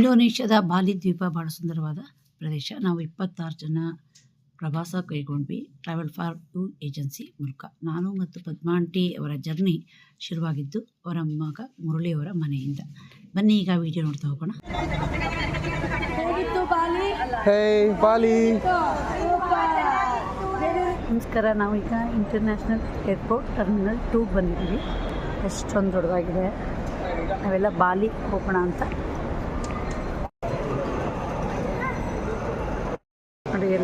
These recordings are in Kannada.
ಇಂಡೋನೇಷ್ಯಾದ ಬಾಲಿ ದ್ವೀಪ ಭಾಳ ಸುಂದರವಾದ ಪ್ರದೇಶ. ನಾವು ಇಪ್ಪತ್ತಾರು ಜನ ಪ್ರವಾಸ ಕೈಗೊಂಡ್ವಿ. ಟ್ರಾವೆಲ್ ಫಾರ್ ಟು ಏಜೆನ್ಸಿ ಮೂಲಕ. ನಾನು ಮತ್ತು ಪದ್ಮಾಂಟಿ ಅವರ ಜರ್ನಿ ಶುರುವಾಗಿದ್ದು ಅವರ ಮಗ ಮುರಳಿಯವರ ಮನೆಯಿಂದ. ಬನ್ನಿ ಈಗ ವಿಡಿಯೋ ನೋಡ್ತಾ ಹೋಗೋಣ. ಹೇ ಬಾಲಿ. ನಮಸ್ಕಾರ ನಾವೀಗ ಇಂಟರ್ನ್ಯಾಷನಲ್ ಏರ್ಪೋರ್ಟ್ ಟರ್ಮಿನಲ್ ಟೂ ಬಂದಿದ್ದೀವಿ. ಎಷ್ಟೊಂದು ದೊಡ್ಡದಾಗಿದೆ. ನಾವೆಲ್ಲ ಬಾಲಿ ಹೋಗೋಣ ಅಂತ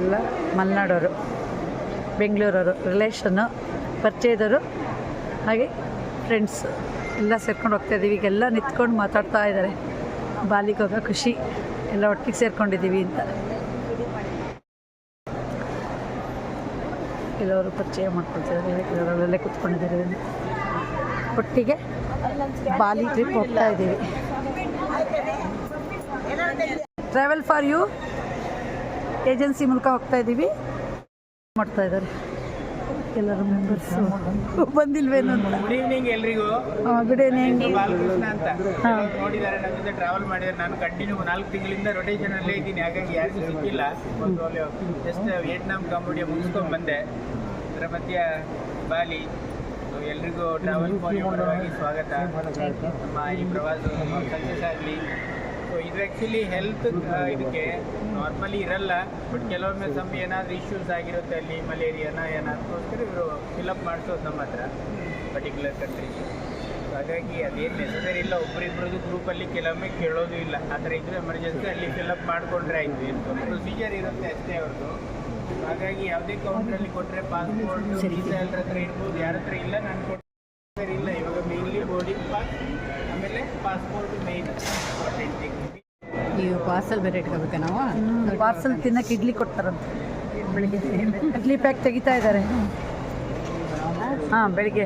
ಎಲ್ಲ ಮಲೆನಾಡೋರು, ಬೆಂಗಳೂರವರು ರಿಲೇಷನ್ನು ಪರಿಚಯದವರು, ಹಾಗೆ ಫ್ರೆಂಡ್ಸ್ ಎಲ್ಲ ಸೇರ್ಕೊಂಡು ಹೋಗ್ತಾ ಇದ್ದೀವಿ. ಈಗೆಲ್ಲ ನಿಂತ್ಕೊಂಡು ಮಾತಾಡ್ತಾ ಇದ್ದಾರೆ. ಬಾಲಿಗೆ ಹೋಗೋ ಖುಷಿ, ಎಲ್ಲ ಒಟ್ಟಿಗೆ ಸೇರ್ಕೊಂಡಿದ್ದೀವಿ ಅಂತ. ಕೆಲವರು ಪರಿಚಯ ಮಾಡ್ಕೊಳ್ತಿದ್ದಾರೆ ಕೆಲವರಲ್ಲೇ ಕೂತ್ಕೊಂಡಿದ್ದಾರೆ. ಒಟ್ಟಿಗೆ ಬಾಲಿ ಟ್ರಿಪ್ ಹೋಗ್ತಾ ಇದ್ದೀವಿ. ಟ್ರಾವೆಲ್ ಫಾರ್ ಯು ಏಜೆನ್ಸಿ ಮೂಲಕ ಹೋಗ್ತಾ ಇದ್ದೀವಿ ಮಾಡ್ತಾ ಇದ್ದಾರೆ. ಎಲ್ಲರೂ ಮೆಂಬರ್ಸು ಬಂದಿಲ್ವೇನು ಅಂತ. ಗುಡ್ ಈವ್ನಿಂಗ್ ಎಲ್ರಿಗೂ. ಗುಡ್ ಈವ್ನಿಂಗ್ ಬಾಲಕೃಷ್ಣ ಅಂತ. ಕೆಲವ್ರು ನೋಡಿದ್ದಾರೆ ನನ್ನ ಜೊತೆ ಟ್ರಾವೆಲ್ ಮಾಡಿದ್ದಾರೆ. ನಾನು ಕಂಟಿನ್ಯೂ ನಾಲ್ಕು ತಿಂಗಳಿಂದ ರೊಟೇಷನ್ ಅಲ್ಲೇ ಇದ್ದೀನಿ. ಹಾಗಾಗಿ ಯಾರಿಗೂ ಸಿಕ್ಕಿಲ್ಲ. ಜಸ್ಟ್ ವಿಯೆಟ್ನಾಂ ಕಂಬೋಡಿಯಾ ಮುಗಿಸ್ಕೊಂಡು ಬಂದೆ. ಅದರ ಮಧ್ಯ ಬಾಲಿ ಎಲ್ರಿಗೂ ಟ್ರಾವೆಲ್ ಪರವಾಗಿ ಸ್ವಾಗತ. ನಮ್ಮ ಈ ಪ್ರವಾಸ ಸಕ್ಸಸ್ ಆಗಲಿ. ಇದು ಆ್ಯಕ್ಚುಲಿ ಹೆಲ್ತ್ ಇದಕ್ಕೆ ನಾರ್ಮಲಿ ಇರಲ್ಲ. ಬಟ್ ಕೆಲವೊಮ್ಮೆ ಸಮ್ ಏನಾದರೂ ಇಶ್ಯೂಸ್ ಆಗಿರುತ್ತೆ ಅಲ್ಲಿ ಮಲೇರಿಯಾನ ಏನಾದಕ್ಕೋಸ್ಕರ ಇವರು ಫಿಲಪ್ ಮಾಡಿಸೋದು ನಮ್ಮ ಹತ್ರ ಪರ್ಟಿಕ್ಯುಲರ್ ಕಂಟ್ರಿ ಹಾಗಾಗಿ ಅದೇನು ನೆಸಸರಿ ಇಲ್ಲ. ಗ್ರೂಪ್ ಗ್ರೂಪಲ್ಲಿ ಕೆಲವೊಮ್ಮೆ ಕೇಳೋದು ಇಲ್ಲ. ಆ ಥರ ಇದ್ರೆ ಎಮರ್ಜೆನ್ಸಿ ಅಲ್ಲಿ ಫಿಲಪ್ ಮಾಡಿಕೊಂಡ್ರೆ ಆಯಿತು. ಏನು ಪ್ರೊಸೀಜರ್ ಇರುತ್ತೆ ಅಷ್ಟೇ ಅವ್ರದ್ದು ಹಾಗಾಗಿ ಯಾವುದೇ ಕೌಂಟ್ರಲ್ಲಿ ಕೊಟ್ಟರೆ ಪಾಸ್ಪೋರ್ಟ್ ವೀಸಾ ಎಲ್ಲರ ಹತ್ರ ಇರ್ಬೋದು. ಯಾರ ಹತ್ರ ಇಲ್ಲ ನಾನು ಕೊಟ್ಟರೆ ಪಾರ್ಸಲ್ ಬೇರೆ ಇಟ್ಕೋಬೇಕಾ ನಾವು? ಪಾರ್ಸೆಲ್ ತಿನ್ನಕ್ಕೆ ಇಡ್ಲಿ ಕೊಡ್ತಾರಂತೆ. ಬೆಳಿಗ್ಗೆ ಇಡ್ಲಿ ಪ್ಯಾಕ್ ತೆಗಿತಾ ಇದ್ದಾರೆ. ಹಾಂ, ಬೆಳಿಗ್ಗೆ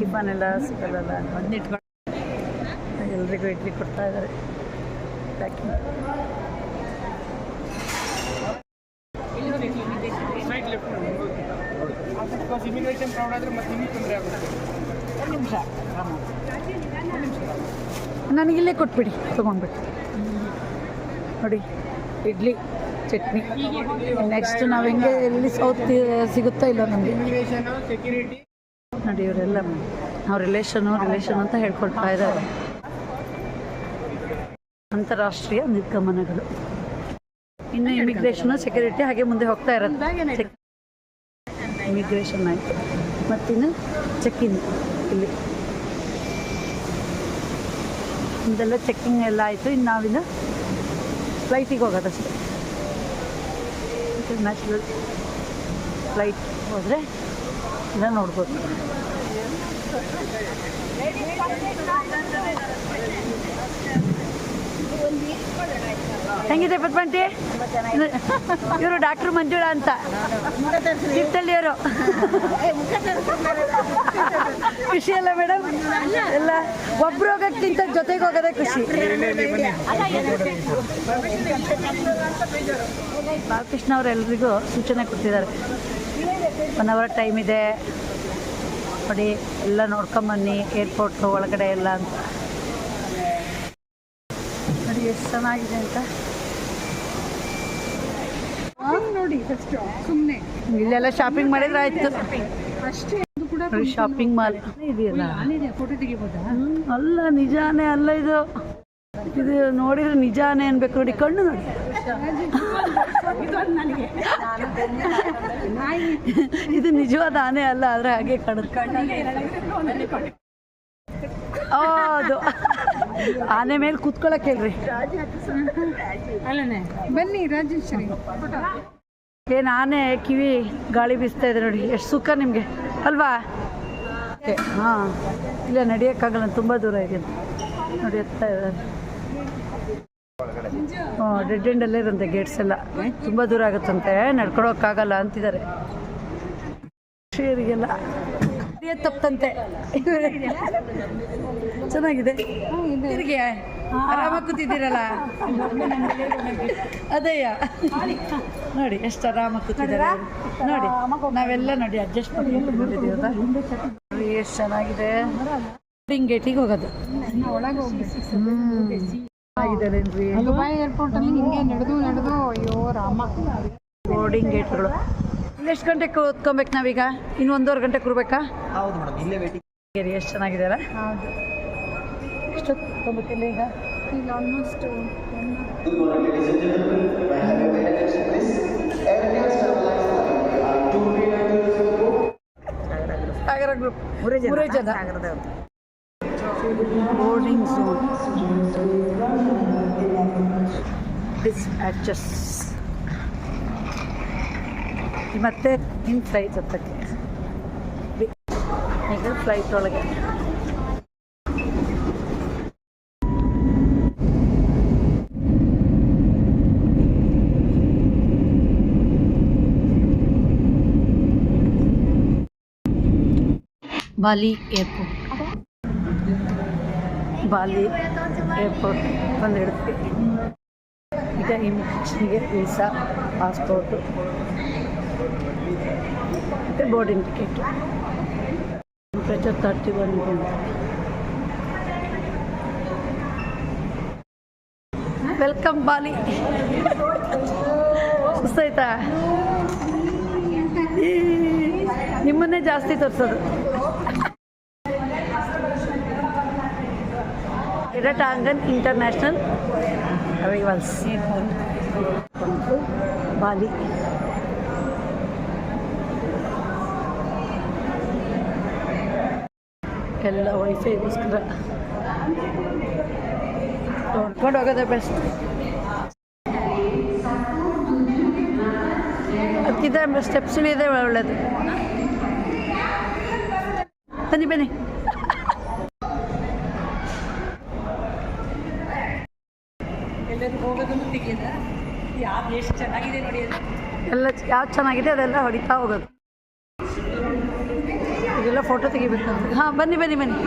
ಟಿಫನ್ ಎಲ್ಲ ಸಿಗಲ್ಲ ಅದನ್ನ ಇಟ್ಕೊಂಡು ಎಲ್ರಿಗೂ ಇಡ್ಲಿ ಕೊಡ್ತಾ ಇದ್ದಾರೆ. ನನಗಿಲ್ಲೇ ಕೊಟ್ಬಿಡಿ, ತೊಗೊಂಡ್ಬಿಟ್ಟು. ನೋಡಿ, ಇಡ್ಲಿ, ಚಟ್ನಿ. ನೆಕ್ಸ್ಟ್ ನಾವು ಹೆಂಗೆ ಎಲ್ಲಿ ಸೌತ್ ಸಿಗುತ್ತೋ ಇಲ್ಲ ನಮಗೆ. ನೋಡಿ, ಇವರೆಲ್ಲ ನಾವು ರಿಲೇಷನು ರಿಲೇಷನ್ ಅಂತ ಹೇಳ್ಕೊಳ್ತಾ ಇದ್ದಾರೆ. ಅಂತಾರಾಷ್ಟ್ರೀಯ ನಿರ್ಗಮನಗಳು. ಇನ್ನು ಇಮಿಗ್ರೇಷನ್ ಸೆಕ್ಯೂರಿಟಿ ಹಾಗೆ ಮುಂದೆ ಹೋಗ್ತಾ ಇರೋದು ಇಮಿಗ್ರೇಷನ್ ಆಯಿತು. ಮತ್ತಿನ್ನು ಚೆಕ್ಕಿನ್ ಇಲ್ಲಿ. ಇದೆಲ್ಲ ಚೆಕ್ಕಿಂಗ್ ಎಲ್ಲ ಆಯಿತು. ಇನ್ನು ನಾವಿನ್ನು ಫ್ಲೈಟಿಗೆ ಹೋಗೋದಷ್ಟೇ. ನ್ಯಾಚುರಲ್ ಫ್ಲೈಟ್ ಹೋದರೆ ಎಲ್ಲ ನೋಡ್ಬೋದು. ಹೆಂಗಿದೆ ಪದ್ಮಂತಿ ಇವರು ಡಾಕ್ಟರ್ ಮಂಜುಳಾ ಅಂತ. ಇವರು ಖುಷಿ ಅಲ್ಲ ಮೇಡಮ್? ಎಲ್ಲ ಒಬ್ರು ಹೋಗೋಕ್ಕಿಂತ ಜೊತೆಗೆ ಹೋಗೋದೇ ಖುಷಿ. ಬಾಲಕೃಷ್ಣ ಅವರೆಲ್ಲರಿಗೂ ಸೂಚನೆ ಕೊಟ್ಟಿದ್ದಾರೆ. ಒನ್ ಅವರ್ ಟೈಮ್ ಇದೆ. ನೋಡಿ, ಎಲ್ಲ ನೋಡ್ಕೊಂಬನ್ನಿ ಏರ್ಪೋರ್ಟ್ ಒಳಗಡೆ ಎಲ್ಲ ಅಂತ. ನೋಡಿ ಎಷ್ಟು ಚೆನ್ನಾಗಿದೆ ಅಂತ? ನೋಡಿ ಸುಮ್ಮನೆ ಇಲ್ಲೆಲ್ಲ ಶಾಪಿಂಗ್ ಮಾಡಿದ್ರೆ ಆಯ್ತು. ಅಷ್ಟೇ ಶಾಪಿಂಗ್ ಮಾಲ್ ಇದೆಯಲ್ಲ? ಫೋಟೋ ತೆಗಿಬೋದಾ? ಅಲ್ಲ ನಿಜಾನೇ ಅಲ್ಲ ಇದು. ಇದು ನೋಡಿದ್ರೆ ನಿಜಾನೇ ಅನ್ಬೇಕು ನೋಡಿ ಕಣ್ಣು ನೋಡಿ. ಇದು ನಿಜವಾದ ಆನೆ ಅಲ್ಲ ಆದ್ರೆ ಹಾಗೆ ಕಣ್ಣು ಹೌದು. ಆನೆ ಮೇಲೆ ಕೂತ್ಕೊಳಕ್ ಹೇಳ್ರಿ. ಬನ್ನಿ ರಾಜೇಶ್ವರಿ ಏನ್ ಆನೆ ಕಿವಿ ಗಾಳಿ ಬೀಸ್ತಾ ಇದೆ ನೋಡಿ. ಎಷ್ಟು ಸುಖ ನಿಮಗೆ. ಅಲ್ವಾ? ಹಾಂ ಇಲ್ಲ ನಡೆಯೋಕ್ಕಾಗಲ್ಲ ತುಂಬ ದೂರ ಇದೆ. ನೋಡಿ ಎತ್ತಾ ಇದ್ದಾರೆ. ಹ್ಞೂ ಡೆಡ್ ಎಂಡಲ್ಲೇ ಇರಂತೆ ಗೇಟ್ಸ್ ಎಲ್ಲ. ತುಂಬ ದೂರ ಆಗುತ್ತಂತೆ. ನಡ್ಕೊಳಕ್ಕಾಗಲ್ಲ ಅಂತಿದ್ದಾರೆ. ಶ್ರೀಯರಿಗೆಲ್ಲ ನಡೆಯೋದು ತಪ್ಪಂತೆ ಚೆನ್ನಾಗಿದೆ. ತಿರುಗಿ ಆರಾಮಾಗಿ ಕೂತಿದ್ದೀರಲ್ಲ? ಅದೇಯ? ನೋಡಿ ಎಷ್ಟು ಆರಾಮಾಗಿ ಕೂತಿದ್ದಾರೆ. ನೋಡಿ ನಾವೆಲ್ಲ ನೋಡಿ ಅಡ್ಜಸ್ಟ್ ಮಾಡಿ ಎಷ್ಟು ಚೆನ್ನಾಗಿದೆ. ಗೇಟಿಗೆ ಹೋಗೋದು. ಒಳಗೆ ಹೋಗ್ಬೇಕು. ಹ್ಮ್. ಆಗಿದ್ದಾರೇನ್ರಿ ದುಬೈ ಏರ್ಪೋರ್ಟ್ ಅಲ್ಲಿ ಹಿಂಗೆ ನಡೆದು ನಡೆದು ಅಯ್ಯೋ ರಾಮ. ಬೋರ್ಡಿಂಗ್ ಗೇಟ್ಗಳು ಎಷ್ಟು ಗಂಟೆಗೆ ಕೂತ್ಕೊಬೇಕು ನಾವೀಗ? ಇನ್ನು ಒಂದೂವರೆ ಗಂಟೆ ಕೂರ್ಬೇಕಾ? ಹೌದು ಮೇಡಮ್ ಇಲ್ಲೇ ವೇಟಿಂಗ್ ಎಷ್ಟು ಚೆನ್ನಾಗಿದೆ ಅಲ್ಲ ಹೌದು. ಎಷ್ಟು ಕೂತ್ಕೊಬೇಕಿಲ್ಲ ಈಗ ಈಗ ಆಲ್ಮೋಸ್ಟ್ ಸಾಗರ ಗ್ರೂಪ್ ಮೂರೇ ಜನ ಬೋರ್ಡಿಂಗ್ ಝೋನ್ ಡಿಸ್ಪ್ಯಾಚಸ್ ಮತ್ತೆ ಇನ್ ಫ್ಲೈಟ್ ಹತ್ತಕ್ಕೆ ಈಗ ಫ್ಲೈಟ್ ಒಳಗೆ ಬಾಲಿ ಏರ್ಪೋರ್ಟ್ ಬಾಲಿ ಏರ್ಪೋರ್ಟ್ ಬಂದಿಡ್ತೀವಿ ಈಗ ಇಮಿಗ್ರೇಷನ್ಗೆ ವೀಸಾ ಪಾಸ್ಪೋರ್ಟು ಮತ್ತು boarding ticket temperature thirty one welcome Bali ಸುಸ್ತಾಯ್ತಾ? ನಿಮ್ಮನ್ನೇ ಜಾಸ್ತಿ ತೋರಿಸೋದು. ಇರಟಾಂಗನ್ ಇಂಟರ್ನ್ಯಾಷನಲ್ ಅರೈವಲ್ಸ್ ಬಾಲಿ ಎಲ್ಲ ವೈಫೈಗೋಸ್ಕರ ನೋಡ್ಕೊಂಡು ಹೋಗೋದೇ ಬೆಸ್ಟ್ ಹತ್ತಿದೆ ಸ್ಟೆಪ್ಸ್ ಇದೆ ಒಳ್ಳೇದು ಬನ್ನಿ ಬನ್ನಿ ಎಲ್ಲ ಯಾವ್ದು ಚೆನ್ನಾಗಿದೆ ಅದೆಲ್ಲ ಹೊಡಿತಾ ಹೋಗೋದು. ಇದೆಲ್ಲ ಫೋಟೋ ತೆಗಿಬೇಕು ಹಾಂ ಬನ್ನಿ ಬನ್ನಿ ಬನ್ನಿ.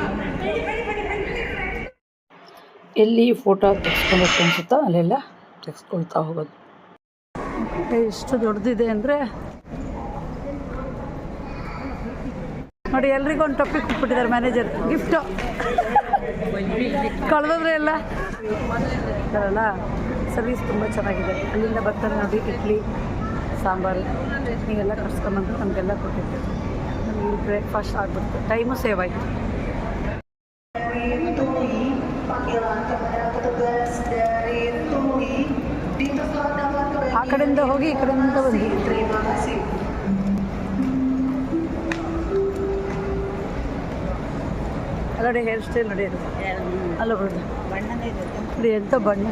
ಎಲ್ಲಿ ಫೋಟೋ ತೆಗೆಸ್ಕೊಬೇಕು ಅನ್ಸುತ್ತೋ ಅಲ್ಲೆಲ್ಲ ತೆಗೆಸ್ಕೊಳ್ತಾ ಹೋಗೋದು. ಎಷ್ಟು ದೊಡ್ಡದಿದೆ ಅಂದರೆ. ನೋಡಿ ಎಲ್ರಿಗೂ ಒಂದು ಟಾಪಿಕ್ ಕೊಟ್ಬಿಟ್ಟಿದ್ದಾರೆ ಮ್ಯಾನೇಜರ್ ಗಿಫ್ಟು ಕಳೆದೋದ್ರೆ ಎಲ್ಲ ಅಲ್ಲ ಸರ್ವಿಸ್ ತುಂಬ ಚೆನ್ನಾಗಿದೆ. ಅಲ್ಲಿಂದ ಬರ್ತಾರೆ ನೋಡಿ ಇಡ್ಲಿ, ಸಾಂಬಾರು, ನೀವೆಲ್ಲ ಕರ್ಸ್ಕೊಂಬಂದು ನಮಗೆಲ್ಲ ಕೊಟ್ಟಿದ್ದೆ ನಮಗೆ ಬ್ರೇಕ್ಫಾಸ್ಟ್ ಆಗ್ಬಿಡ್ತು. ಟೈಮು ಸೇವ್ ಆಯಿತು. ಆ ಕಡೆಯಿಂದ ಹೋಗಿ, ಈ ಕಡೆಯಿಂದ ಬಂದ್ವಿ. ಅಲ್ಲಡೆ ಹೇರ್ ಸ್ಟೈಲ್ ನೋಡಿ ಅದು ಅಲ್ಲ ನೋಡಿ ಎಂಥ ಬಣ್ಣ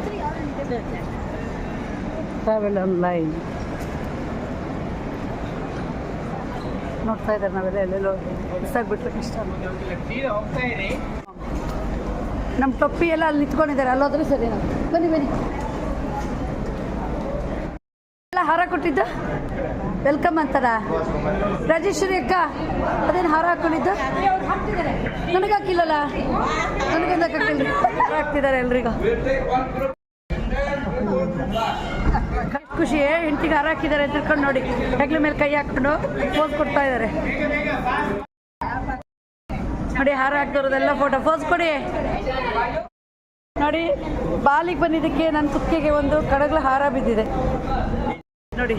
ಟ್ರಾವೆಲ್ ಆನ್ಲೈನ್ ನೋಡ್ತಾ ಇದ್ದಾರೆ ನಾವೆಲ್ಲ ಎಲ್ಲೆಲ್ಲೋ ಬಿಸಾಕ್ಬಿಟ್ರೆ ಇಷ್ಟ ನಮ್ಮ ಟೊಪ್ಪಿ ಎಲ್ಲ ಅಲ್ಲಿ ನಿಂತ್ಕೊಂಡಿದ್ದಾರೆ. ಅಲ್ಲೋದ್ರೆ ಸರಿ. ನಾವು ಬನ್ನಿ ಬನ್ನಿ. ಎಲ್ಲ ಹಾರ ಕೊಟ್ಟಿದ್ದ? ವೆಲ್ಕಮ್ ಅಂತಾರ? ರಾಜೇಶ್ವರಿ ಅಕ್ಕ, ಅದೇನು ಹಾರ ಹಾಕೊಂಡಿದ್ದು? ನನಗೆ ಹಾಕಿಲ್ಲಲ್ಲ? ನನಗೊಂದು ಹಾಕಿಲ್ಲ ಹಾಕ್ತಿದ್ದಾರೆ ಎಲ್ರಿಗೂ. ಖುಷಿ ಹೆಂಡತಿಗೆ ಹಾರ ಹಾಕಿದ್ದಾರೆ ತಿಳ್ಕೊಂಡು ನೋಡಿ. ಹೆಗ್ಲ ಮೇಲೆ ಕೈ ಹಾಕೊಂಡು ಫೋಸ್ ಕೊಡ್ತಾ ಇದ್ದಾರೆ ನೋಡಿ, ಹಾರ ಹಾಕ್ದವ್ರದೆಲ್ಲ ಫೋಟೋ ಫೋಸ್ ಕೊಡಿ. ನೋಡಿ, ಬಾಲಿಗೆ ಬಂದಿದ್ದಕ್ಕೆ ನನ್ನ ಕುತ್ತಿಗೆಗೆ ಒಂದು ಕಡಗಲ ಹಾರ ಬಿದ್ದಿದೆ. ನೋಡಿ.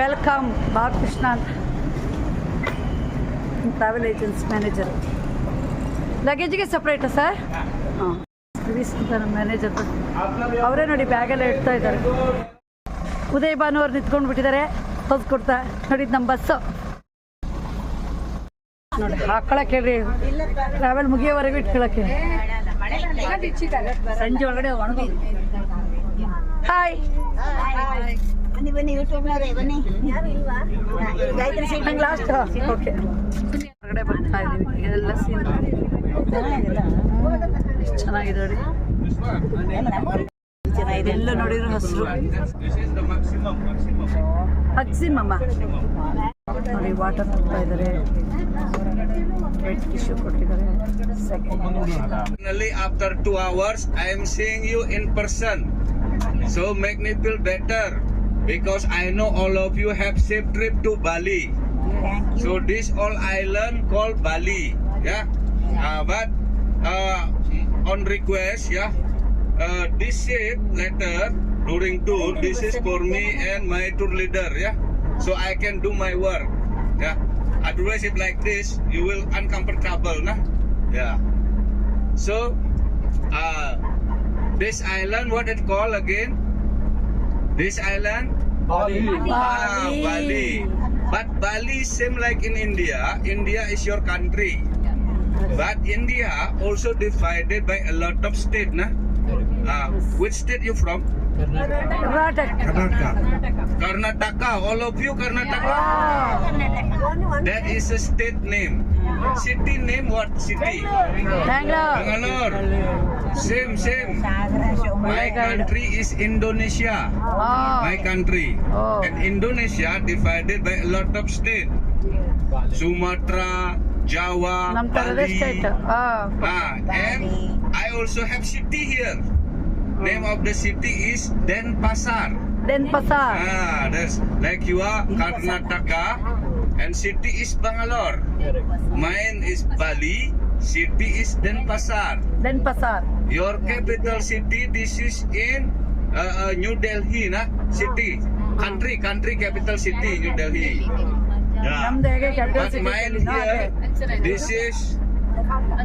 ವೆಲ್ಕಮ್ ಬಾಲಕೃಷ್ಣ ಅಂತ ಟ್ರಾವೆಲ್ ಏಜೆನ್ಸಿ ಮ್ಯಾನೇಜರ್ ಲಗೇಜಿಗೆ ಸಪ್ರೇಟಾ ಸರ್ ಹಾಂ ಮ್ಯಾನೇಜರ್ ಅವರೇ ನೋಡಿ ಬ್ಯಾಗೆಲ್ಲ ಇಡ್ತಾ ಇದ್ದಾರೆ. ಉದಯ್ ಭಾನು ಅವ್ರು ನಿಂತ್ಕೊಂಡು ಬಿಟ್ಟಿದ್ದಾರೆ. ಹೊಸ್ ಕೊಡ್ತಾ, ನೋಡಿ ಇದು ನಮ್ಮ ಬಸ್ಸು ನೋಡಿ, ಹಾಕೊಳಕ್ಕೆ ಹೇಳ್ರಿ. ಟ್ರಾವೆಲ್ ಮುಗಿಯೋವರೆಗೂ ಇಟ್ಕೊಳಕ್ಕೆ. ಸಂಜೆ ಒಳಗಡೆ ಹಾಯ್ ಬನ್ನಿ ಬನ್ನಿ ಯೂಟ್ಯೂಬ್ನವ್ರೆ ಬನ್ನಿ. ಗಾಯತ್ರಿ ಸಿಂಗ್ ಲಾಸ್ಟ್ ಓಕೆ ಹೊರಗಡೆ ಬರ್ತಾ ಇದ್ದೀವಿ ಎಲ್ಲ ಸೀನ್ ಎಷ್ಟು ಚೆನ್ನಾಗಿದೆ ನೋಡಿ. ಎಲ್ಲ ನೋಡಿದ್ರು ಹಸಿರು. ಹಚ್ಚಿಮಮ್ಮ ನೋಡಿ ವಾಟರ್ ಕೊಡ್ತಾ ಇದ್ದಾರೆ ವೆಟ್ ಟಿಶ್ಯೂ ಕೊಟ್ಟಿದ್ದಾರೆ. Second Finally, after two hours, I am seeing you in person. So make me feel better. Because I know all of you have safe trip to Bali. So this all island called Bali, yeah. Uh, but uh, on request, yeah, uh, this shape letter during tour. This is for me and my tour leader. Yeah, so I can do my work. Yeah. Otherwise, if like this, you will uncomfortable, nah. Yeah. So, uh, this island, what it called again? This island? Bali. Ah, Bali. But Bali same like in India. India is your country. But India also divided by a lot of state, nah? Ah, which state you from? Karnataka. Karnataka. Karnataka. All of you Karnataka. That is a state name. City name what? City. Bangalore. Same, same. My country is Indonesia. My country. And Indonesia divided by a lot of state. Sumatra, Jawa, Bali. Ah, and I also have city here. Name of the city is Denpasar. Denpasar. Ah, that's like you are Karnataka and city is Bangalore. Mine is Bali, city is Denpasar. Denpasar. Your capital city, this is in uh, uh, New Delhi, na city, country, country capital city, New Delhi. Yeah. But mine here, this is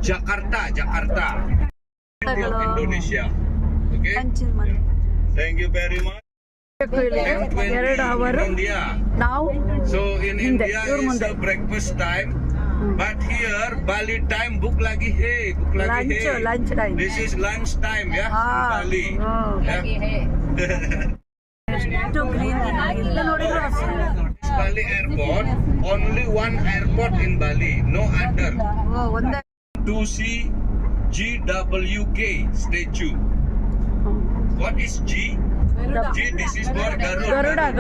Jakarta, Jakarta, city of Indonesia. Okay. Thank you very much. M20 ಎರಡು in ಅವರು India. ನಾವು So in ಹಿಂದೆ, India ಇವ್ರ is ಮುಂದೆ. a breakfast time. But here Bali time book lagi hey, book lagi Lunch, hey. lunch time. This is lunch time ya in Ah, Bali. oh. Yeah. ಎಷ್ಟು ಗ್ರೀನ್ ಇಲ್ಲ ನೋಡಿದ್ರು ಅಷ್ಟೇ. Bali airport, only one airport in Bali, no other. ಓ, ಒಂದೇ To see GWK statue. What is G? G, this is for Garuda. Garuda, ah,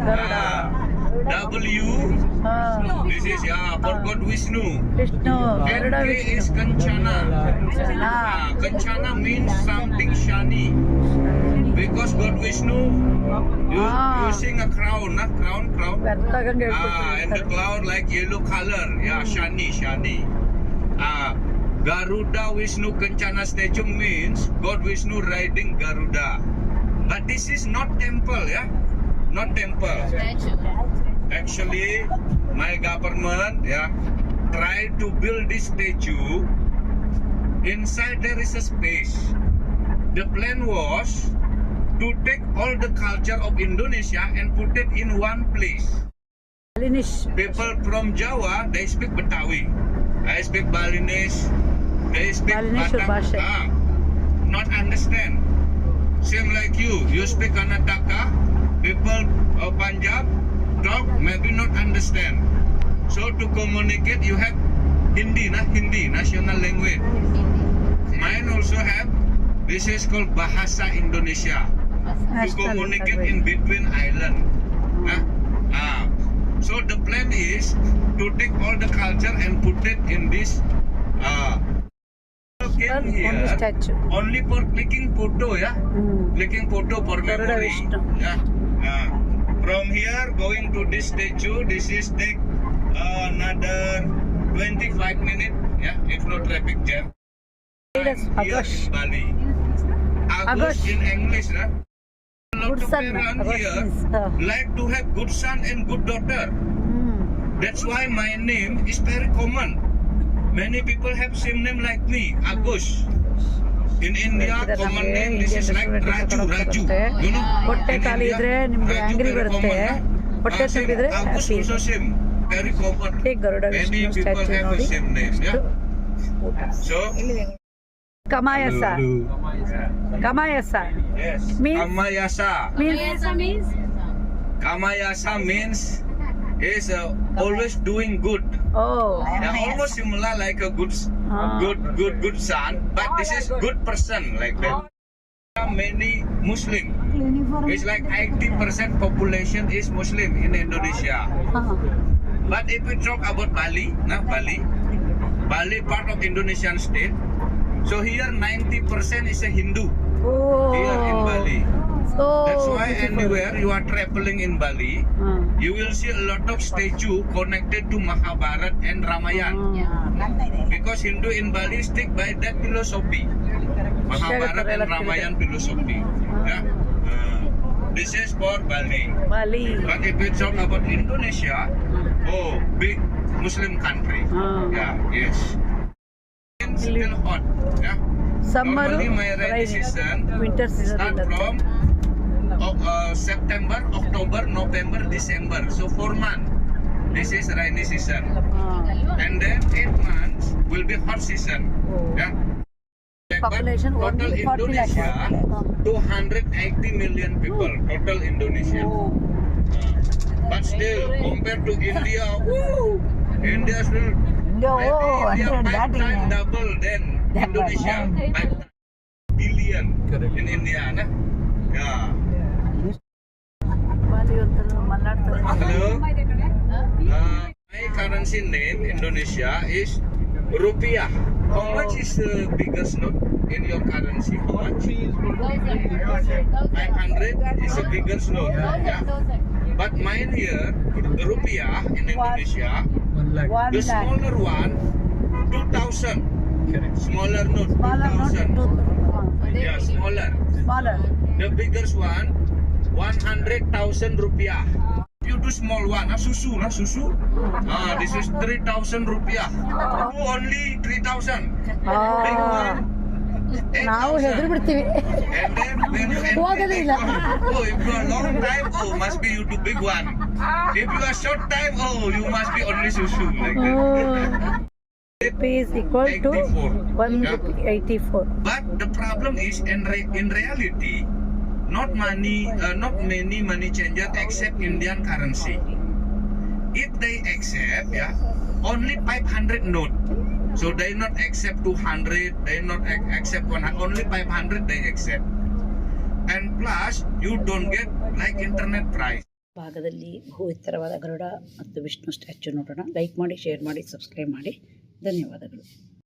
Garuda. W. Ah. This is yeah, for God Vishnu. Vishnu. Garuda K Vishnu. is Kanchana. Ah. Kanchana means something shiny. Because God Vishnu you, using a crown, not crown, crown. Ah, and the cloud like yellow color. Yeah, shiny, shiny. Ah. Garuda Vishnu Kanchana statue means God Vishnu riding Garuda. But this is not temple, yeah? Not temple. Actually, my government, yeah, tried to build this statue. Inside there is a space. The plan was to take all the culture of Indonesia and put it in one place. Balinese. People from Jawa, they speak Betawi. I speak Balinese. They speak Balinese Batak. Ah, not understand. Same like you. You speak Karnataka. People of Punjab talk, maybe not understand. So to communicate, you have Hindi, na Hindi, national language. Mine also have. This is called Bahasa Indonesia. to communicate in between island. Huh? Ah. So the plan is to take all the culture and put it in this. Uh, came here only for clicking photo, yeah? Clicking photo for memory. Yeah. From here, going to this statue, this is take uh, another 25 minutes, yeah? If no traffic jam. It is Agosh. Bali. In English, right? Good son, parents Agosh like to have good son and good daughter. That's why my name is very common. Many people have same name like me, Agus. In India, ಬೇಕಿದ್ರೆ common ನಮ್ಗೆ name this is Indian like restaurant Raju, Raju. ಬರುತ್ತೆ. You know? ಹೊಟ್ಟೆ in ಖಾಲಿ India, ಇದ್ರೆ ನಿಮ್ಗೆ Raju angry very ಬರುತ್ತೆ. common, na? ಹೊಟ್ಟೆ Ah, same. ತುಂಬಿದ್ರೆ Agus happy. also same, very common. ಈ Garuda Many Vishnu people statue have ನೋಡಿ the same name. ಇಷ್ಟು Yeah. ಊಟ So, Kamayasa Kamayasa yes, Means- Kamayasa. Means Kamayasa means is uh, always doing good. Oh Yeah, almost similar like a good, Ah. good, good, good son. But this is good person like that. There are Many Muslim. It's like 80% population is Muslim in Indonesia. But if we talk about Bali, nah Bali, Bali part of Indonesian state. So here 90% is a Hindu oh here in Bali. So that's oh, why anywhere you are traveling in Bali, hmm. you will see a lot of statue connected to Mahabharat and Ramayana. Hmm. Because Hindu in Bali stick by that philosophy, Mahabharat and Ramayana philosophy. Hmm. Yeah. Uh, this is for Bali. Bali. But if we talk about Indonesia, hmm. oh, big Muslim country. Hmm. Yeah. Yes. It's still hot. Yeah. Summer, Normally my rainy season, winter season starts from o- uh, September, October, November, December. So four months. This is rainy season. ಹಾ. And then eight months will be hot season. Yeah. But Population total only 40 lakh. Indonesia, 280 million people. Total Indonesia. But still, compared to India, woo, India still No, maybe India that five times double than That Indonesia. one, Five billion in India, na? Yeah. Hello. Uh, my currency name Indonesia is rupiah. How much is the biggest note in your currency? How much? 500 is the biggest note. Yeah. But mine here, rupiah in Indonesia, the smaller one, 2000. Correct. Smaller note, Smaller not 2000. two- Yeah, smaller. Smaller. The biggest one, 100,000 rupiah You do small one, ah, susu, nah, susu. Ah, this is 3,000 rupiah. You only 3,000. Big Ah. one, ನಾವು 8,000. ಹೆದರ್ ಬಿಡ್ತೀವಿ And then when you enter ಹೋಗೋದೇ the ಇಲ್ಲ. economy, oh, if you are long time, oh, must be you do big one. If you are short time, oh, you must be only susu. Like that. rupees equal to 84. one Yeah. rupee 84 But the problem is, in, re- in reality, not money, uh, not many money changer accept Indian currency. If they accept, yeah, only 500 note. So they not accept 200, they not accept 100, only 500 they accept. And plus, you don't get like internet price. ಭಾಗದಲ್ಲಿ ಬಹು ಎತ್ತರವಾದ ಗರುಡ ಮತ್ತು ವಿಷ್ಣು ಸ್ಟ್ಯಾಚ್ಯೂ ನೋಡೋಣ ಲೈಕ್ ಮಾಡಿ ಶೇರ್ ಮಾಡಿ ಸಬ್ಸ್ಕ್ರೈಬ್ ಮಾಡಿ ಧನ್ಯವಾದಗಳು